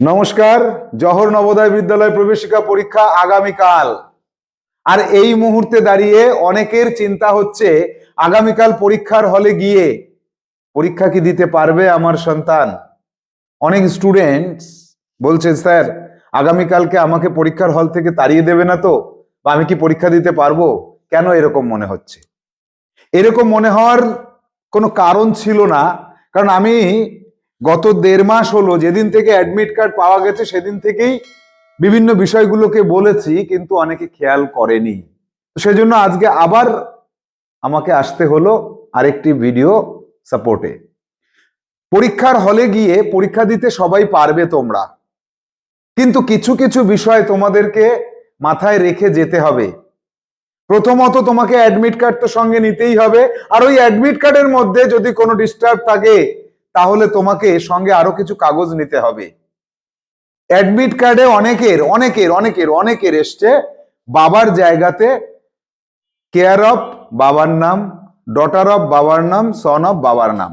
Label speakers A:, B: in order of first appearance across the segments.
A: নমস্কার, জহর নবোদয় বিদ্যালয় প্রবেশিকা পরীক্ষা আগামীকাল। আর এই মুহূর্তে দাঁড়িয়ে অনেকের চিন্তা হচ্ছে, আগামীকাল পরীক্ষার হলে গিয়ে পরীক্ষা কি দিতে পারবে আমার সন্তান? অনেক স্টুডেন্টস বলছে, স্যার, আগামীকালকে আমাকে পরীক্ষার হল থেকে তাড়িয়ে দেবে না তো? বা আমি কি পরীক্ষা দিতে পারব? কেন এরকম মনে হচ্ছে? এরকম মনে হওয়ার কোনো কারণ ছিল না, কারণ আমি গত দেড় মাস হলো, যেদিন থেকে অ্যাডমিট কার্ড পাওয়া গেছে, সেদিন থেকেই বিভিন্ন বিষয়গুলোকে বলেছি, কিন্তু অনেকে খেয়াল করেনি। সেজন্য আজকে আবার আমাকে আসতে হলো আরেকটি ভিডিও সাপোর্টে পরীক্ষার হলে গিয়ে পরীক্ষা দিতে সবাই পারবে তোমরা। কিন্তু কিছু কিছু বিষয় তোমাদেরকে মাথায় রেখে যেতে হবে। প্রথমত তোমাকে অ্যাডমিট কার্ড তো সঙ্গে নিতেই হবে। আর ওই অ্যাডমিট কার্ডের মধ্যে যদি কোনো ডিস্টার্ব থাকে তাহলে তোমাকে সঙ্গে আরও কিছু কাগজ নিতে হবে। অ্যাডমিট কার্ডে অনেকের অনেকের অনেকের অনেকের এসছে। বাবার জায়গাতে কেয়ার অফ বাবার নাম ডটার অফ বাবার নাম সন অফ বাবার নাম।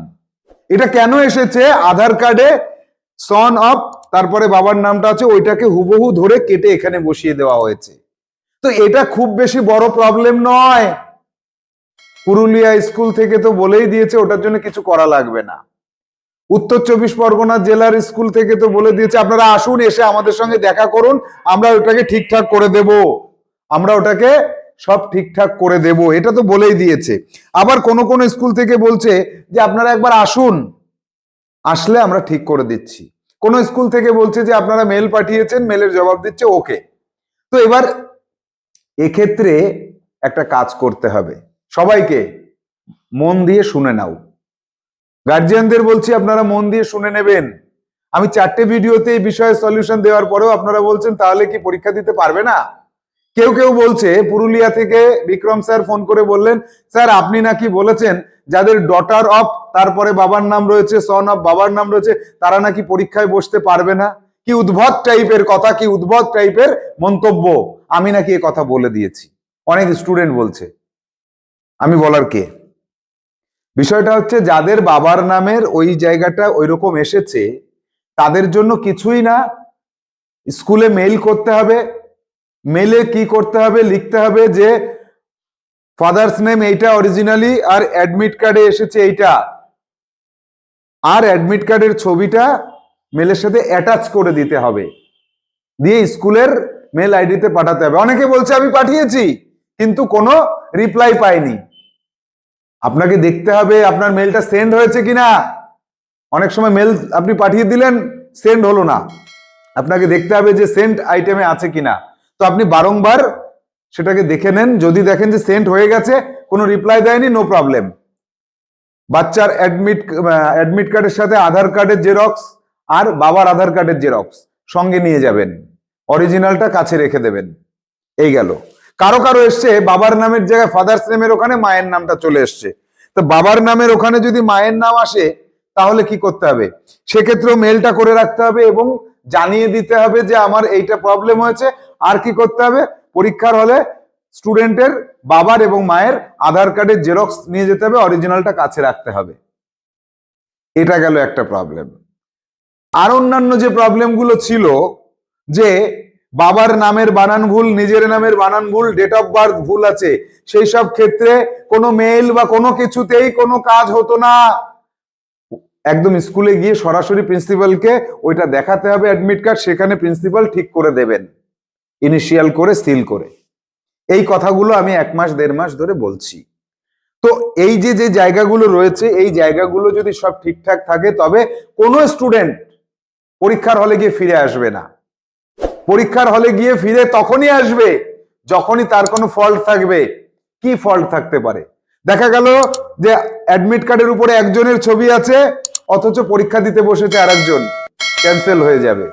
A: এটা কেন এসেছে? আধার কার্ডে সন অফ তারপরে বাবার নামটা আছে, ওইটাকে হুবহু ধরে কেটে এখানে বসিয়ে দেওয়া হয়েছে। তো এটা খুব বেশি বড় প্রবলেম নয়। পুরুলিয়া স্কুল থেকে তো বলেই দিয়েছে, ওটার জন্য কিছু করা লাগবে না। উত্তর চব্বিশ পরগনা জেলার স্কুল থেকে তো বলে দিয়েছে, আপনারা আসুন, এসে আমাদের সঙ্গে দেখা করুন, আমরা ওটাকে ঠিকঠাক করে দেব। আমরা ওটাকে সব ঠিকঠাক করে দেব, এটা তো বলেই দিয়েছে। আবার কোন কোন স্কুল থেকে বলছে যে, আপনারা একবার আসুন, আসলে আমরা ঠিক করে দিচ্ছি। কোন স্কুল থেকে বলছে যে, আপনারা মেল পাঠিয়েছেন, মেলের জবাব দিচ্ছে, ওকে। তো এবার এক্ষেত্রে একটা কাজ করতে হবে। সবাইকে মন দিয়ে শুনে নাও। গার্জিয়ানদের বলছি আপনারা মন দিয়ে শুনে নেবেন। আমি চারটে ভিডিওতে এই বিষয়ে সলিউশন দেওয়ার পরেও আপনারা বলছেন, তাহলে কি পরীক্ষা দিতে পারবে না? কেউ কেউ বলছে, পুরুলিয়া থেকে বিক্রম স্যার ফোন করে বললেন, স্যার, আপনি নাকি বলেছেন, যাদের ডটার অফ তারপরে বাবার নাম রয়েছে সন অফ বাবার নাম রয়েছে, তারা নাকি পরীক্ষায় বসতে পারবে না? কি উদ্ভব টাইপের কথা, কি উদ্ভব টাইপের মন্তব্য আমি নাকি এ কথা বলে দিয়েছি। অনেক স্টুডেন্ট বলছে। আমি বলার কে? বিষয়টা হচ্ছে যাদের বাবার নামের ওই জায়গাটা ওই রকম এসেছে, তাদের জন্য কিছুই না। স্কুলে মেইল করতে হবে মেলে কি করতে হবে লিখতে হবে যে ফাদার্স নেম এইটা অরিজিনালি আর অ্যাডমিট কার্ডে এসেছে এইটা। আর অ্যাডমিট কার্ডের ছবিটা মেলের সাথে অ্যাটাচ করে দিতে হবে। দিয়ে স্কুলের মেল আইডিতে পাঠাতে হবে। অনেকে বলছে, আমি পাঠিয়েছি, কিন্তু কোনো রিপ্লাই পাইনি। আপনাকে দেখতে হবে আপনার মেলটা সেন্ড হয়েছে কিনা। অনেক সময় মেল আপনি পাঠিয়ে দিলেন সেন্ড হলো না। আপনাকে দেখতে হবে যে সেন্ট আইটেমে আছে কিনা। তো আপনি বারংবার সেটাকে দেখে নেন। যদি দেখেন যে সেন্ট হয়ে গেছে, কোনো রিপ্লাই দেয়নি নো প্রবলেম বাচ্চার অ্যাডমিট অ্যাডমিট কার্ডের সাথে আধার কার্ডের জেরক্স আর বাবার আধার কার্ডের জেরক্স সঙ্গে নিয়ে যাবেন। অরিজিনালটা কাছে রেখে দেবেন। এই গেল। কারও কারও এসছে, বাবার নামের জায়গায় ফাদার্স নেমের ওখানে মায়ের নামটা চলে এসছে। তো বাবার নামের ওখানে যদি মায়ের নাম আসে, তাহলে কি করতে হবে? সেক্ষেত্রেও মেলটা করে রাখতে হবে এবং জানিয়ে দিতে হবে যে আমার এইটা প্রবলেম হয়েছে। আর কি করতে হবে? পরীক্ষার হলে স্টুডেন্টের বাবার এবং মায়ের আধার কার্ডের জেরক্স নিয়ে যেতে হবে অরিজিনালটা কাছে রাখতে হবে। এটা গেল একটা প্রবলেম আর অন্যান্য যে প্রবলেমগুলো ছিল, যে বাবার নামের বানান ভুল, নিজের নামের বানান ভুল ডেট অফ বার্থ ভুল আছে। সেই সব ক্ষেত্রে কোনো মেল বা কোনো কিছুতেই কোনো কাজ হতো না। একদম স্কুলে গিয়ে সরাসরি প্রিন্সিপালকে ওইটা দেখাতে হবে অ্যাডমিট কার্ড সেখানে প্রিন্সিপাল ঠিক করে দেবেন। ইনিশিয়াল করে সিল করে। এই কথাগুলো আমি এক মাস, দেড় মাস ধরে বলছি। তো এই যে যে জায়গাগুলো রয়েছে, এই জায়গাগুলো যদি সব ঠিকঠাক থাকে, তবে কোনো স্টুডেন্ট পরীক্ষার হলে গিয়ে ফিরে আসবে না। পরীক্ষার হলে গিয়ে ফিরে তখনই আসবে যখনই তার কোনো ফল্ট থাকবে। কি ফল্ট থাকতে পারে? দেখা গেল যে অ্যাডমিট কার্ডের উপরে একজনের ছবি আছে, অথচ পরীক্ষা দিতে বসেছে আরেকজন ক্যান্সেল হয়ে যাবে।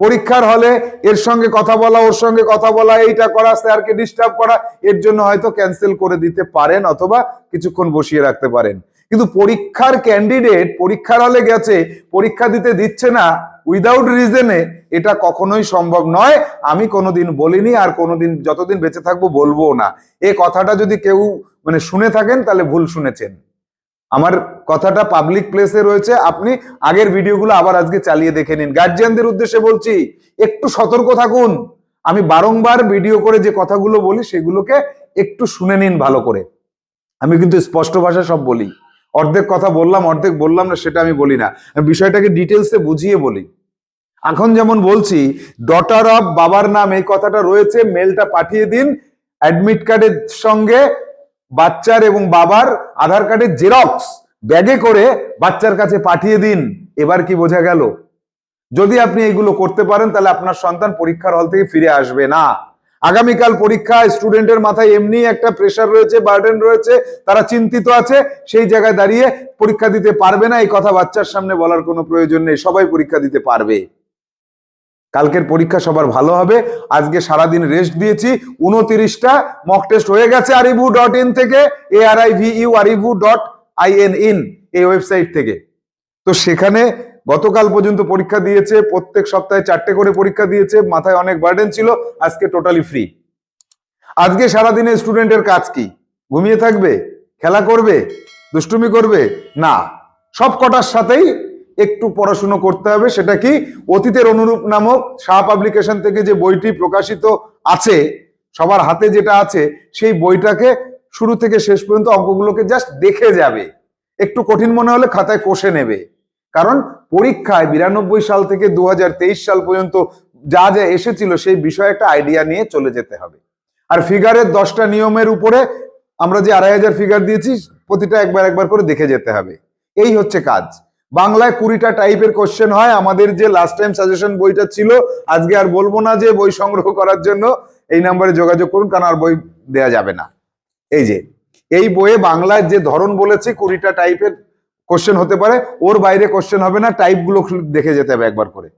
A: পরীক্ষার হলে এর সঙ্গে কথা বলা, ওর সঙ্গে কথা বলা, এইটা করা, স্যারকে ডিস্টার্ব করা, এর জন্য হয়তো ক্যান্সেল করে দিতে পারেন অথবা কিছুক্ষণ বসিয়ে রাখতে পারেন। কিন্তু পরীক্ষার ক্যান্ডিডেট পরীক্ষার হলে গেছে, পরীক্ষা দিতে দিচ্ছে না উইদাউট রিজনে এটা কখনোই সম্ভব নয়। আমি কোনোদিন বলিনি আর কোনোদিন যতদিন বেঁচে থাকব বলব না। এ কথাটা যদি কেউ মানে শুনে থাকেন, তাহলে ভুল শুনেছেন। আমার কথাটা পাবলিক প্লেসে রয়েছে। আপনি আগের ভিডিওগুলো আবার আজকে চালিয়ে দেখে নিন। গার্জিয়ানদের উদ্দেশ্যে বলছি, একটু সতর্ক থাকুন। আমি বারংবার ভিডিও করে যে কথাগুলো বলি, সেগুলোকে একটু শুনে নিন ভালো করে। আমি কিন্তু স্পষ্ট ভাষা সব বলি। অর্ধেক কথা বললাম, অর্ধেক বললাম না, সেটা আমি বলি না। বিষয়টাকে ডিটেলসে বুঝিয়ে বলি। এখন যেমন বলছি ডটার অফ বাবার নাম এই কথাটা রয়েছে মেলটা পাঠিয়ে দিন অ্যাডমিট কার্ডের সঙ্গে বাচ্চার এবং বাবার আধার কার্ডের জেরক্স ব্যাগে করে বাচ্চার কাছে পাঠিয়ে দিন। এবার কি বোঝা গেল? যদি আপনি এগুলো করতে পারেন, তাহলে আপনার সন্তান পরীক্ষার হল থেকে ফিরে আসবে না। আগামীকাল পরীক্ষা স্টুডেন্টের মাথায় এমনি একটা প্রেশার রয়েছে বার্ডেন রয়েছে, তারা চিন্তিত আছে, সেই জায়গায় দাঁড়িয়ে পরীক্ষা দিতে পারবে না, এই কথা বাচ্চার সামনে বলার কোনো প্রয়োজন নেই, সবাই পরীক্ষা দিতে পারবে। কালকের পরীক্ষা সবার ভালো হবে। আজকে সারাদিন রেস্ট দিয়েছি। উনতিরিশটা মক টেস্ট হয়ে গেছে আরিভু ডট ইন থেকে A R I V U Arivu dot I N in এই ওয়েবসাইট থেকে। তো সেখানে গতকাল পর্যন্ত পরীক্ষা দিয়েছে, প্রত্যেক সপ্তাহে চারটে করে পরীক্ষা দিয়েছে, মাথায় অনেক বার্ডেন ছিল, আজকে টোটালি ফ্রি আজকে সারাদিনে স্টুডেন্টের কাজ কি? ঘুমিয়ে থাকবে? খেলা করবে? দুষ্টুমি করবে? না। সব কটার সাথেই একটু পড়াশুনো করতে হবে, সেটা কি অতীতের অনুরূপ নামক শাহ পাবলিকেশন থেকে যে বইটি প্রকাশিত আছে, সবার হাতে যেটা আছে, সেই বইটাকে শুরু থেকে শেষ পর্যন্ত অঙ্কগুলোকে জাস্ট দেখে যাবে। একটু কঠিন মনে হলে খাতায় কষে নেবে। কারণ পরীক্ষায় বিরানব্বই সাল থেকে দু হাজার তেইশ সাল পর্যন্ত যা যা এসেছিল, সেই বিষয়ে একটা আইডিয়া নিয়ে চলে যেতে হবে। আর ফিগারের দশটা নিয়মের উপরে আমরা যে আড়াই হাজার ফিগার দিয়েছি, প্রতিটা একবার একবার করে দেখে যেতে হবে। এই হচ্ছে কাজ। বাংলায় কুড়িটা টাইপের কোশ্চেন হয়। আমাদের যে লাস্ট টাইম সাজেশন বইটা ছিল, আজকে আর বলব না যে বই সংগ্রহ করার জন্য, এই নাম্বারে যোগাযোগ করুন, কারণ আর বই দেয়া যাবে না। এই যে, এই বইয়ে বাংলায় যে ধরন বলেছি, কুড়িটা টাইপের কোশ্চেন হতে পারে। ওর বাইরে কোশ্চেন হবে না টাইপগুলো দেখে যেতে হবে একবার করে।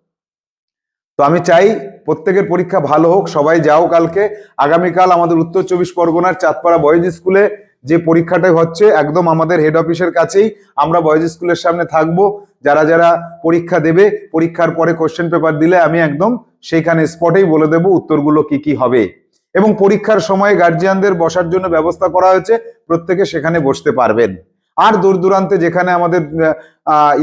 A: তো আমি চাই প্রত্যেকের পরীক্ষা ভালো হোক, সবাই যাও কালকে। আগামীকাল আমাদের উত্তর চব্বিশ পরগনার চাঁদপাড়া বয়েজ স্কুলে যে পরীক্ষাটা হচ্ছে একদম আমাদের হেড অফিসের কাছেই, আমরা বয়েজ স্কুলের সামনে থাকব। যারা যারা পরীক্ষা দেবে, পরীক্ষার পরে কোশ্চেন পেপার দিলে আমি একদম সেইখানে স্পটেই বলে দেব উত্তরগুলো কি কি হবে। এবং পরীক্ষার সময় গার্জিয়ানদের বসার জন্য ব্যবস্থা করা হয়েছে, প্রত্যেকে সেখানে বসতে পারবেন। আর দূর দূরান্তে যেখানে আমাদের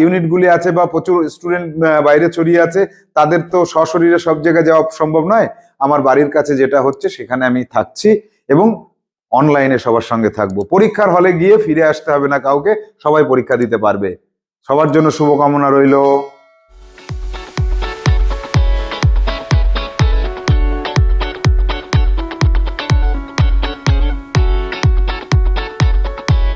A: ইউনিটগুলি আছে বা প্রচুর স্টুডেন্ট বাইরে ছড়িয়ে আছে, তাদের তো সশরীরে সব জায়গায় যাওয়া সম্ভব নয়। আমার বাড়ির কাছে যেটা হচ্ছে সেখানে আমি থাকছি। এবং অনলাইনে সবার সঙ্গে থাকব। পরীক্ষার হলে গিয়ে ফিরে আসতে হবে না কাউকে, সবাই পরীক্ষা দিতে পারবে। সবার জন্য শুভকামনা রইল।